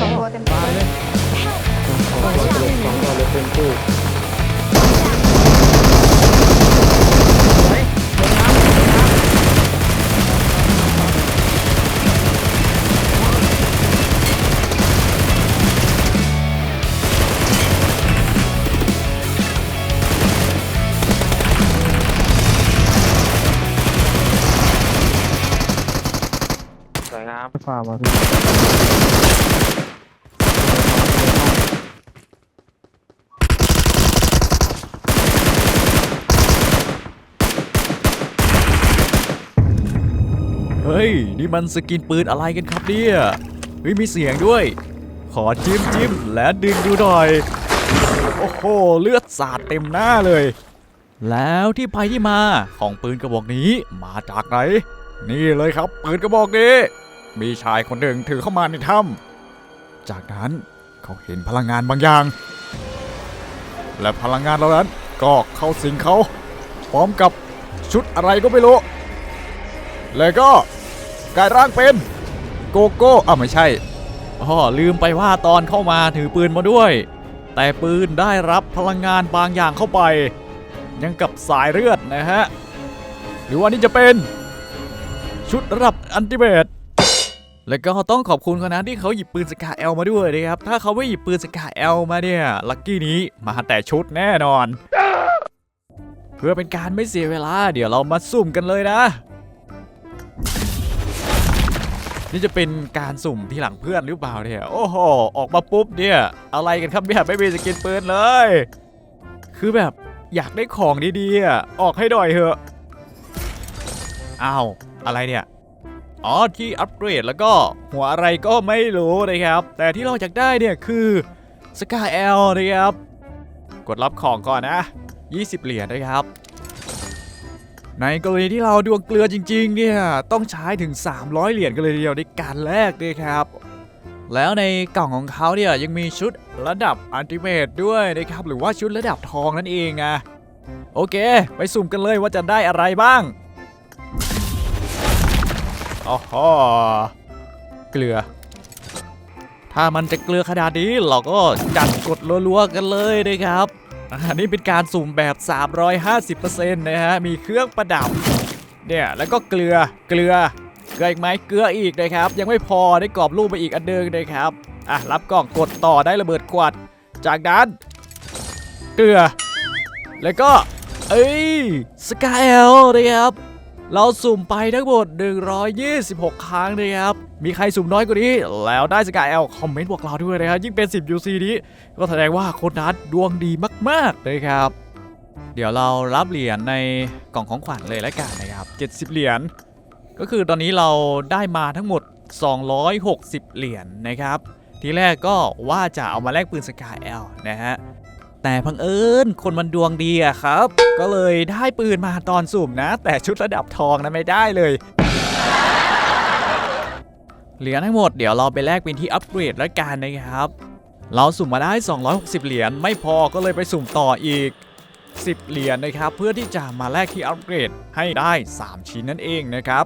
สองตัวเต็มตัวสองตัวเลยสองตัวเลยเต็ มตู้สวยงามฝ่ามาพี่เฮ้ย นี่มันสกินปืนอะไรกันครับเนี่ยเฮ้ยมีเสียงด้วย ขอจิ้มจิ้มและดึงดูหน่อย โอ้โห เลือดสาดเต็มหน้าเลย แล้วที่ไปที่มาของปืนกระบอกนี้มาจากไหน นี่เลยครับปืนกระบอกนี้ มีชายคนหนึ่งถือเข้ามาในถ้ำจากนั้นเขาเห็นพลังงานบางอย่าง และพลังงานเหล่านั้นก็เข้าสิงเขาพร้อมกับชุดอะไรก็ไม่รู้ แล้วก็กลายร่างเป็นโกโก้อะไม่ใช่อ๋อลืมไปว่าตอนเข้ามาถือปืนมาด้วย แต่ปืนได้รับพลังงานบางอย่างเข้าไป ยังกับสายเลือดนะฮะ หรือว่านี่จะเป็นชุดระดับอันติเมต แล้วก็ต้องขอบคุณเขานะที่เขาหยิบปืนสกาเอลมาด้วยนะครับ ถ้าเขาไม่หยิบปืนสกาเอลมาเนี่ยลักกี้นี้มาแต่ชุดแน่นอน เพื่อเป็นการไม่เสียเวลา เดี๋ยวเรามาสุ่มกันเลยนะ นี่จะเป็นการสุ่มที่หลังเพื่อนหรือเปล่าเนี่ยโอ้โหออกมาปุ๊บเนี่ย อะไรกันครับเนี่ยไม่มีสกินปืนเลย คือแบบอยากได้ของดีๆออกให้หน่อยเถอะอ้าวอะไรเนี่ย อ๋อที่อัปเกรดแล้วก็หัวอะไรก็ไม่รู้นะครับ แต่ที่เราอยากได้เนี่ยคือสกาเอลนะครับ กดรับของก่อนนะ 20 เหรียญนะครับ ในกรณีที่เราดวงเกลือจริงๆเนี่ยต้องใช้ถึง 300 เหรียญกันเลยทีเดียวในการแลกด้วยครับ แล้วในกล่องของเขาเนี่ยยังมีชุดระดับอันติเมตด้วยนะครับ หรือว่าชุดระดับทองนั่นเองนะโอเค ไปสุ่มกันเลยว่าจะได้อะไรบ้าง อ๋อฮอเกลือ ถ้ามันจะเกลือขนาดนี้เราก็จัดกดรัวๆกันเลยนะครับอันนี้เป็นการสุ่มแบบ 350%นะฮะ มีเครื่องประดับ เนี่ย แล้วก็เกลือ เกลือ เกลืออีกไหมเกลืออีกนะครับ ยังไม่พอได้กรอบรูปไปอีกอันเดิงนะครับ อะ รับกล่องกดต่อได้ระเบิดขวดจากนั้น เกลือ แล้วก็ เอ้ย สกายเอลนะครับ เราสุ่มไปทั้งหมด 126 ครั้งนะครับ มีใครสุ่มน้อยกว่านี้ แล้วได้สกาเอลคอมเมนต์บอกเราด้วยนะครับ ยิ่งเป็น 10 UC นี้ ก็แสดงว่าคนนั้นดวงดีมากๆเลยครับ เดี๋ยวเรารับเหรียญในกล่องของขวัญเลยแล้วกันนะครับ 70 เหรียญ ก็คือตอนนี้เราได้มาทั้งหมด 260 เหรียญนะครับ ทีแรกก็ว่าจะเอามาแลกปืนสกายเอลนะฮะ แต่พังเอิญคนมันดวงดีอะครับ ก็เลยได้ปืนมาตอนสุ่มนะ แต่ชุดระดับทองนะไม่ได้เลย เหรียญทั้งหมดเดี๋ยวเราไปแลกเป็นที่อัปเกรดแล้วกันนะครับ เราสุ่มมาได้ 260 เหรียญไม่พอก็เลยไปสุ่มต่ออีก 10 เหรียญนะครับ เพื่อที่จะมาแลกที่อัปเกรดให้ได้ 3 ชิ้นนั่นเองนะครับ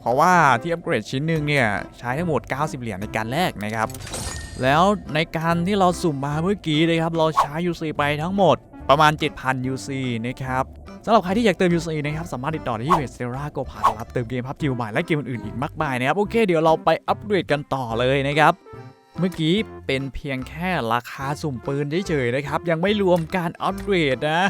เพราะว่าที่อัปเกรดชิ้นหนึ่งเนี่ยใช้ทั้งหมด 90 เหรียญในการแลกนะครับ แล้วในการที่เราสุ่มมาเมื่อกี้นะครับ เราใช้ UC ไปทั้งหมดประมาณ 7,000 UC นะครับสำหรับใครที่อยากเติม UC นะครับ สามารถติดต่อได้ที่เพจเซราโกพานรับเติมเกมพับจิวใหม่และเกมอื่นๆอีกมากมายนะครับ โอเค เดี๋ยวเราไปอัปเกรดกันต่อเลยนะครับ เมื่อกี้เป็นเพียงแค่ราคาสุ่มปืนเฉยๆนะครับ ยังไม่รวมการอัปเกรดนะ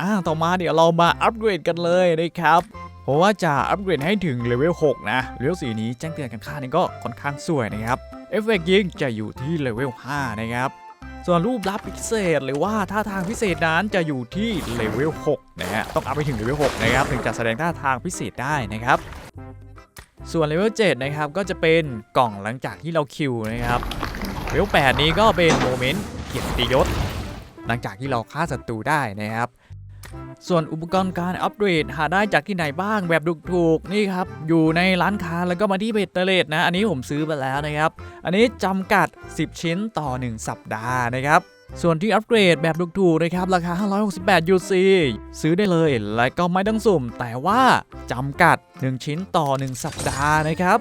อ่าต่อมาเดี๋ยวเรามาอัปเกรดกันเลยนะครับเพราะว่าจะอัปเกรดให้ถึงเลเวล6นะเลเวลสีนี้แจ้งเตือนกันค่านี่ก็ค่อนข้างสวยนะครับ เอฟเฟกยิงจะอยู่ที่เลเวล 5 นะครับ ส่วนรูปลับพิเศษหรือว่าท่าทางพิเศษนั้นจะอยู่ที่เลเวล 6 นะฮะ ต้องอัพไปถึงเลเวล 6 นะครับ ถึงจะแสดงท่าทางพิเศษได้นะครับ ส่วนเลเวล 7 นะครับ ก็จะเป็นกล่องหลังจากที่เราคิวนะครับเลเวล 8 นี้ก็เป็นโมเมนต์เกียรติยศ หลังจากที่เราฆ่าศัตรูได้นะครับ ส่วนอุปกรณ์การอัปเกรดหาได้จากที่ไหนบ้างแบบถูกๆนี่ครับ อยู่ในร้านค้าแล้วก็มาที่เบตเตอร์เลดนะ อันนี้ผมซื้อไปแล้วนะครับ อันนี้จำกัด 10 ชิ้นต่อ 1 สัปดาห์นะครับส่วนที่อัปเกรดแบบถูกๆนะครับ ราคา 568 UC ซื้อได้เลย และก็ไม่ต้องสุ่ม แต่ว่าจำกัด 1 ชิ้นต่อ 1 สัปดาห์นะครับ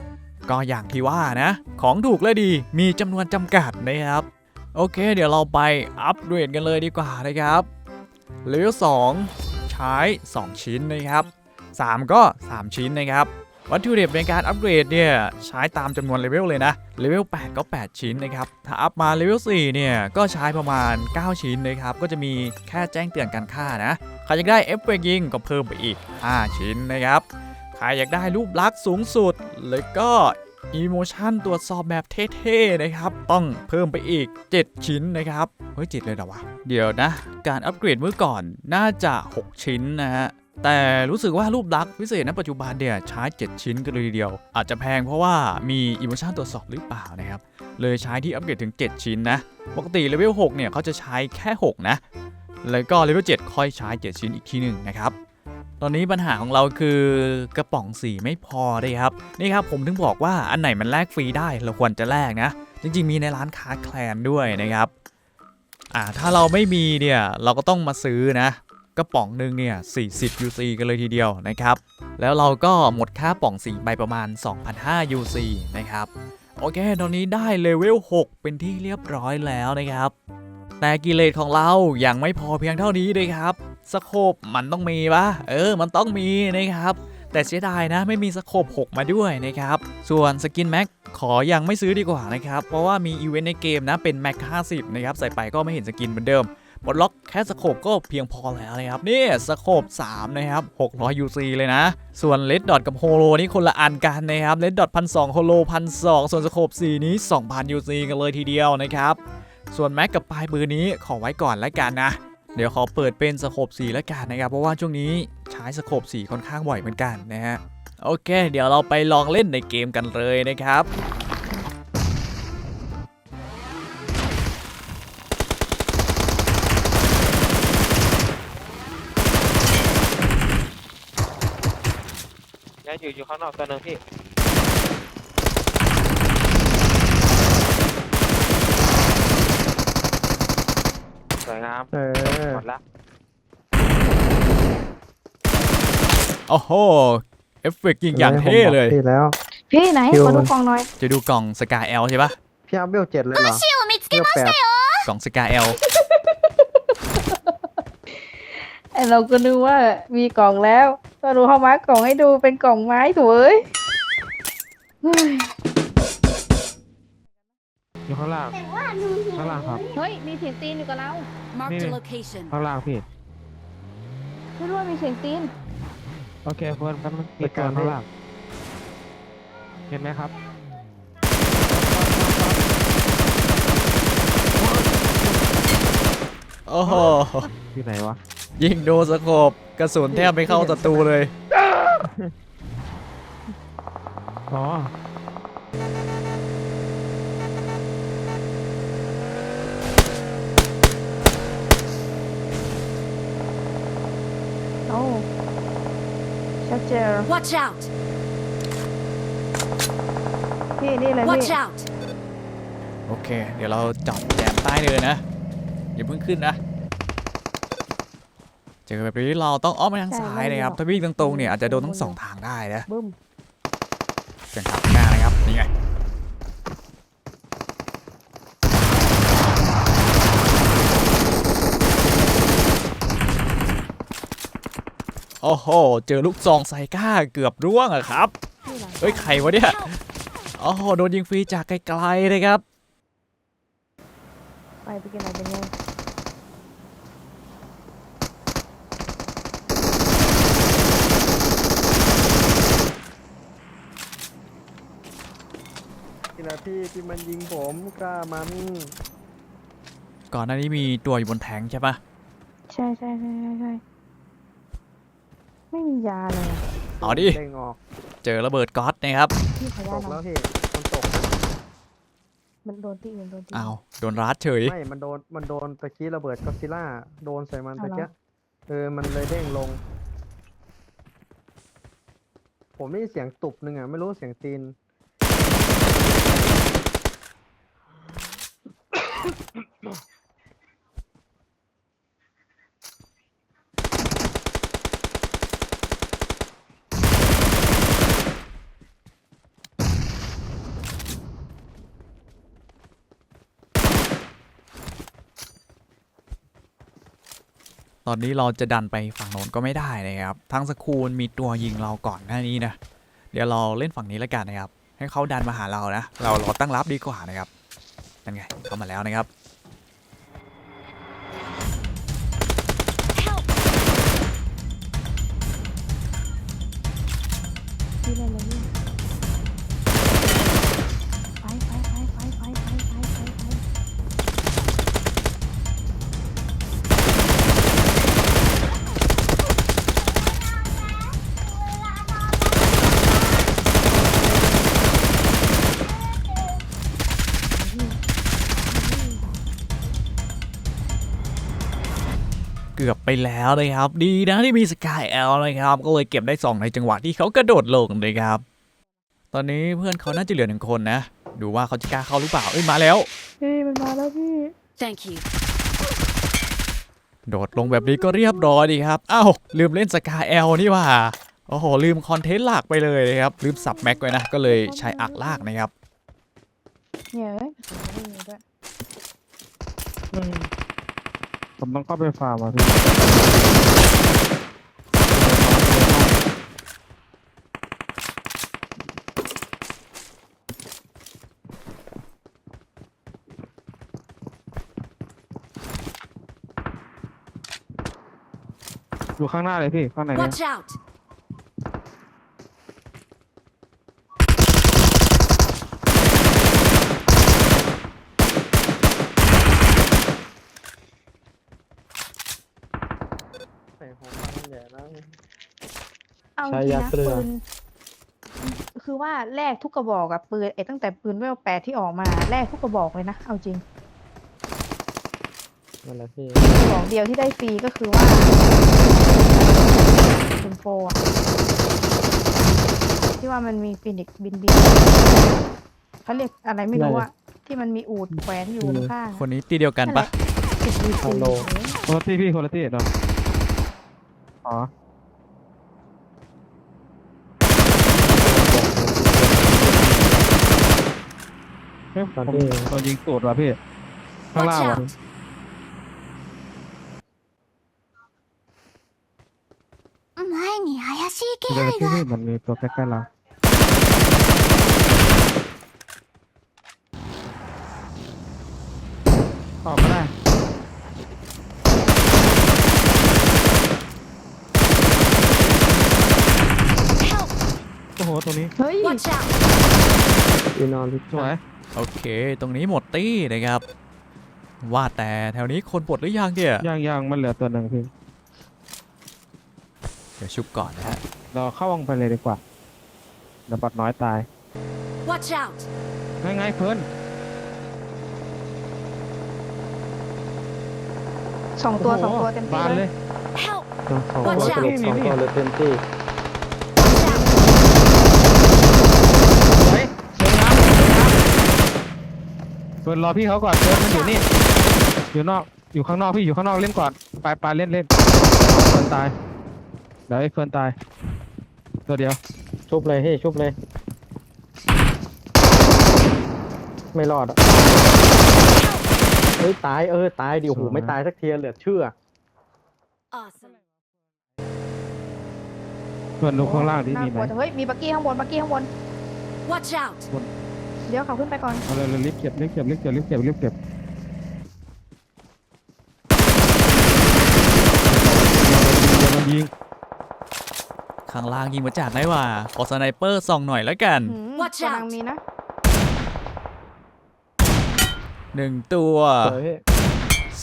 ก็อย่างที่ว่านะ ของถูกและดีมีจำนวนจำกัดนะครับ โอเค เดี๋ยวเราไปอัปเกรดกันเลยดีกว่านะครับ เลเวล2ใช้ 2 ชิ้นนะครับ 3 ก็ 3 ชิ้นนะครับ วัตถุดิบในการอัปเกรดเนี่ยใช้ตามจำนวนเลเวลเลยนะ เลเวล 8 ก็ 8 ชิ้นนะครับ ถ้าอัพมาเลเวล 4 เนี่ย ก็ใช้ประมาณ 9 ชิ้นนะครับ ก็จะมีแค่แจ้งเตือนการฆ่านะ ใครอยากได้เอฟเฟกต์ยิงก็เพิ่มไปอีก 5 ชิ้นนะครับ ใครอยากได้รูปลักษณ์สูงสุดแล้วก็ อีโมชันตรวจสอบแบบเท่ๆนะครับ ต้องเพิ่มไปอีก 7 ชิ้นนะครับ เฮ้ยจิตเลยเหรอวะ เดี๋ยวนะ การอัปเกรดเมื่อก่อนน่าจะ 6 ชิ้นนะฮะ แต่รู้สึกว่ารูปลักษณ์พิเศษณปัจจุบันเนี่ยใช้ 7 ชิ้นกันเลยทีเดียว อาจจะแพงเพราะว่ามีอีโมชันตรวจสอบหรือเปล่านะครับ เลยใช้ที่อัปเกรดถึง 7 ชิ้นนะ ปกติเลเวล6เนี่ยเขาจะใช้แค่ 6 นะ แล้วก็เลเวล7ค่อยใช้ 7 ชิ้นอีกทีหนึ่งนะครับ ตอนนี้ปัญหาของเราคือกระป๋องสีไม่พอเลยครับ นี่ครับผมถึงบอกว่าอันไหนมันแลกฟรีได้เราควรจะแลกนะ จริงๆมีในร้านค้าแคลนด้วยนะครับอ่าถ้าเราไม่มีเนี่ยเราก็ต้องมาซื้อนะกระป๋องหนึ่งเนี่ย 40 UC กันเลยทีเดียวนะครับ แล้วเราก็หมดค่าป่องสีไปประมาณ 2,500 UC นะครับ โอเค ตอนนี้ได้เลเวล 6 เป็นที่เรียบร้อยแล้วนะครับ แต่กิเลสของเรายังไม่พอเพียงเท่านี้เลยครับ สโคปมันต้องมีปะเออ มันต้องมีนะครับ แต่เสียดายนะไม่มีสโคป6มาด้วยนะครับ ส่วนสกินแม็กขอยังไม่ซื้อดีกว่านะครับ เพราะว่ามีอีเวนต์ในเกมนะเป็นแม็ก50 นะครับ ใส่ไปก็ไม่เห็นสกินเหมือนเดิมปลดล็อกแค่สโคปก็เพียงพอแล้วนะครับนี่สโคป3นะครับ600 UC เลยนะ ส่วนเลดดอทกับโฮโลนี่คนละอันกันนะครับเลดดอทพันสองโฮโลพันสองส่วนสโคป4นี้ 2,000 UC กันเลยทีเดียวนะครับ ส่วนแม็กกับปลายปืนนี้ขอไว้ก่อนแล้วกันนะ เดี๋ยวขอเปิดเป็นสโคปสีแล้วกันนะครับเพราะว่าช่วงนี้ใช้สโคปสีค่อนข้างบ่อยเหมือนกันนะฮะโอเค เดี๋ยวเราไปลองเล่นในเกมกันเลยนะครับยังอยู่อยู่ข้างนอกตัวหนึ่งพี่ สวยงามเออหมดละโอ้โห เอฟเฟกต์ยิงอย่างเท่เลยพี่แล้ว พี่ไหนคิว ขอดูกล่องหน่อยจะดูกล่องสกาเอลใช่ปะพี่อัพเวลเจ็ดเลยเหรอเวลแปดกล่องสกาเอลไอเราก็นึกว่ามีกล่องแล้วก็ดูเข้ามากล่องให้ดูเป็นกล่องไม้ถูเอ้ยเฮ้ยอยู่ ข้างล่างข้างล่างครับ เฮ้ย มีเสียงตีนอยู่กับเรา Marked a Nene. location. ข้างล่างพี่ ไม่รู้ว่ามีเสียงตีน โอเคเพื่อนกันมีตัวข้างล่าง เห็นไหมครับโอ้โห อยู่ไหนวะ ยิงโดนสโคปกระสุนแทบไม่เข้าศัตรูเลย อ๋อ โอ้ชัดเจน Watch out! พี่นี่เลย Watch พี่ out! โอเค เดี๋ยวเราจอดแจมใต้เลยนะ อย่าเพิ่งขึ้นนะ เจอแบบนี้เราต้องอ้อมไปทางซ้ายนะครับถ้าวิ่งตรงๆเนี่ยอาจจะโดนทั้งสองทางได้นะบึ้ม เสียงขับหน้านะครับ นี่ไง โอ้โห เจอลูกซองไซก้าเกือบร่วงอะครับพี่หลังเฮ้ย ใครวะเนี่ย โอ้โห โดนยิงฟรีจากไกลๆเลยครับ ไปไปกินอะไรเป็นไงนี่แหละพี่ที่มันยิงผมกล้ามันก่อนหน้านี้มีตัวอยู่บนแทงใช่ปะใช่ใช่ใช่ใช่ใช่ ไม่มียาเลยอะเอาดิเด้งออกเจอระเบิดก๊อตนะครับ พี่ขอตยากหน่แล้อวยพี่มันตก มันโดนที่อื่นโดนที่เอาว โดนรัดเฉย ไม่ มันโดน มันโดนตะกี้ระเบิดก็ซิล่า โดนใส่มันเอาตะเหรอ กี้เออ มันเลยเด้งลง ผมได้ยินเสียงตุบหนึ่งอะ ไม่รู้เสียงตีน ตอนนี้เราจะดันไปฝั่งโน้นก็ไม่ได้นะครับทั้งสกูลมีตัวยิงเราก่อนหน้านี้นะ เดี๋ยวเราเล่นฝั่งนี้แล้วกันนะครับ ให้เขาดันมาหาเรานะ เราเราตั้งรับดีกว่านะครับนั่นไงเข้ามาแล้วนะครับ เกือบไปแล้วนะครับ ดีนะที่มีสกายแอลนะครับ ก็เลยเก็บได้ 2 ในจังหวะที่เขากระโดดลงนะครับ ตอนนี้เพื่อนเขาน่าจะเหลือหนึ่งคนนะ ดูว่าเขาจะกล้าเข้าหรือเปล่า เอ้ยมาแล้ว พี่มันมาแล้วพี่ Thank you. โดดลงแบบนี้ก็เรียบร้อยดีครับ อ้าวลืมเล่นสกายแอลนี่หว่า โอ้โหลืมคอนเทนต์หลักไปเลยนะครับ ลืมสับแม็กไว้นะ ก็เลยใช้อักลากนะครับ เนี่ยเอ้ยไม่มีด้วย อืม ผมต้องเข้าไปฟาร์มอะพี่อยู่ข้างหน้าเลยพี่ ข้างในเนี่ย Watch out! เอาจใช้ริงยานะเกลือปืนคือว่าแลกทุกกระบอกอะปืนไอ้ตั้งแต่ปืนเวลแปดที่ออกมาแลกทุกกระบอกเลยนะเอาจริงนั่นแหละพี่กระบอกเดียวที่ได้ฟรีก็คือว่าเป็นโฟอะที่ว่ามันมีฟินิกบินบินเขาเรียกอะไรไม่รู้อะที่มันมีอูดแขวนอยู่ข้างๆคนนี้ตีเดียวกันปะติดดีซี คนละที่พี่คนละที่เนาะ อ๋อเฮ้ยผมโดนยิงตูดว่ะพี่ ข้าง Watch ล่างว่ะ out! 前に怪しい気 เดี๋ยว 配 พี่ が พี่มันมีตัวใกล้ๆเราออกมาได้ โอ้โหตัวนี้เฮ้ย Watch out! พี่นอนพี่สวยโอเค ตรงนี้หมดตี้นะครับ ว่าแต่แถวนี้คนปลดหรือยังเนี่ยย่างย่างมันเหลือตัวหนึ่งพี่เดี๋ยวชุบก่อนนะฮะเราเข้าวงไปเลยดีกว่าเดี๋ยวปัดน้อยตาย Watch out! ง่ายๆเพิ่นสองตัวโโหสองตัวเต็มที่บานเลเลยย Help! สองตัว Watch สรุป out สองตัวเลยเต็มที่ Watch out! เฮ้ยเชิญน้ำเชิญน้ำ เฟิร์นรอพี่เขาก่อนเฟิร์นมันอยู่นี่ อยู่นอก อยู่ข้างนอกพี่อยู่ข้างนอกเล่นก่อน ไปไปเล่นเล่นเฟิร์นตาย เดี๋ยวไอ้เฟิร์นตาย ตัวเดียว ชุบเลยเฮ้ยชุบเลย ไม่รอดอะเฮ้ยตายเออตายดิโอ้โหไม่ตายสักทีเหลือเชื่อ Awesome. เฟิร์นดูข้างล่างที่น่ามีกไหมลัวแต่เฮ้ยมีบักกี้ข้างบนบักกี้ข้างบน Watch out! เดี๋ยวเขาขึ้นไปก่อน เอาเลยเลยรีบเก็บรีบเก็บรีบเก็บรีบเก็บรีบเก็บโดนยิงข้างล่างยิงมาจากไหนวะขอสไนเปอร์ส่องหน่อยแล้วกัน หืม Watch กำลังมีนะ หนึ่งตัวสวยพี่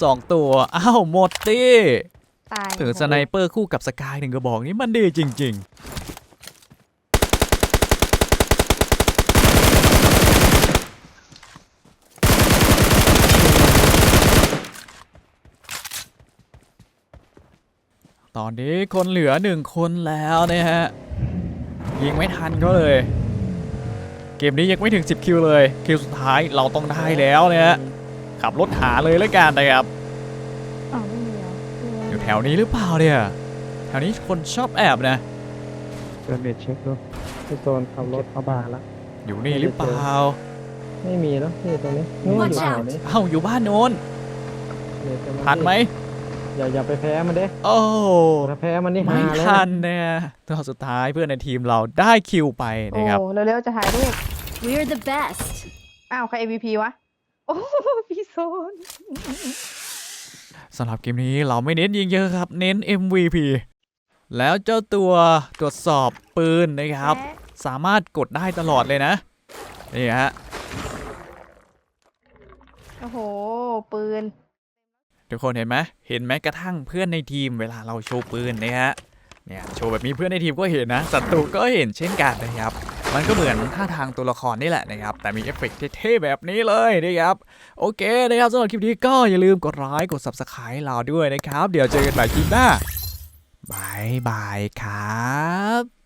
สองตัว อ้าว หมดตี้ ตาย ถึงสไนเปอร์คู่กับสกายหนึ่งกระบอกนี้มันดีจริง ๆ ตอนนี้คนเหลือหนึ่งคนแล้วนะฮะ ยิงไม่ทันก็เลย เกมนี้ยังไม่ถึง 10 คิวเลย คิวสุดท้ายเราต้องได้แล้วเนี่ยฮะ ขับรถหาเลยแล้วกันนะครับอ้าวไม่มีแล้วอยู่แถวนี้หรือเปล่าเนี่ย แถวนี้คนชอบแอบนะเฟิร์นเน็ตเช็คดูพี่โซนขับรถเข้าบ้านละอยู่นี่หรือเปล่า ไม่มีแล้วพี่ตรงนี้นู่นอยู่ Watch แถว out นี้เอ้าอยู่บ้านโน้นเยจะาทันไหม อย่าอย่าไปแพ้มันเด้โอ้ถ้าแพ้มันนี่ไม่ฮาแล้วทันเนี่ยตอนสุดท้ายเพื่อนในทีมเราได้คิวไปโอ้นะครับเร็วๆจะถ่ายรูป We're the best. อ้าวใคร MVP วะ โอ้พี่โซน สำหรับเกมนี้เราไม่เน้นยิงเยอะครับ เน้น MVP แล้วเจ้าตัวตรวจสอบปืนนะครับ สามารถกดได้ตลอดเลยนะ นี่ฮะ โอ้โห ปืน ทุกคนเห็นไหมเห็นแม้กระทั่งเพื่อนในทีมเวลาเราโชว์ปืนเนะฮะเนี่ยโชว์แบบนี้เพื่อนในทีมก็เห็นนะศัตรูก็เห็นเช่นกันนะครับ มันก็เหมือนท่าทางตัวละครนี่แหละนะครับ แต่มีเอฟเฟกต์เท่ๆแบบนี้เลยนะครับ โอเคนะครับสำหรับคลิปนี้ก็อย่าลืมกดไลค์กด subscribe เราด้วยนะครับ เดี๋ยวเจอกันใหม่คลิปหน้าบายบายครับ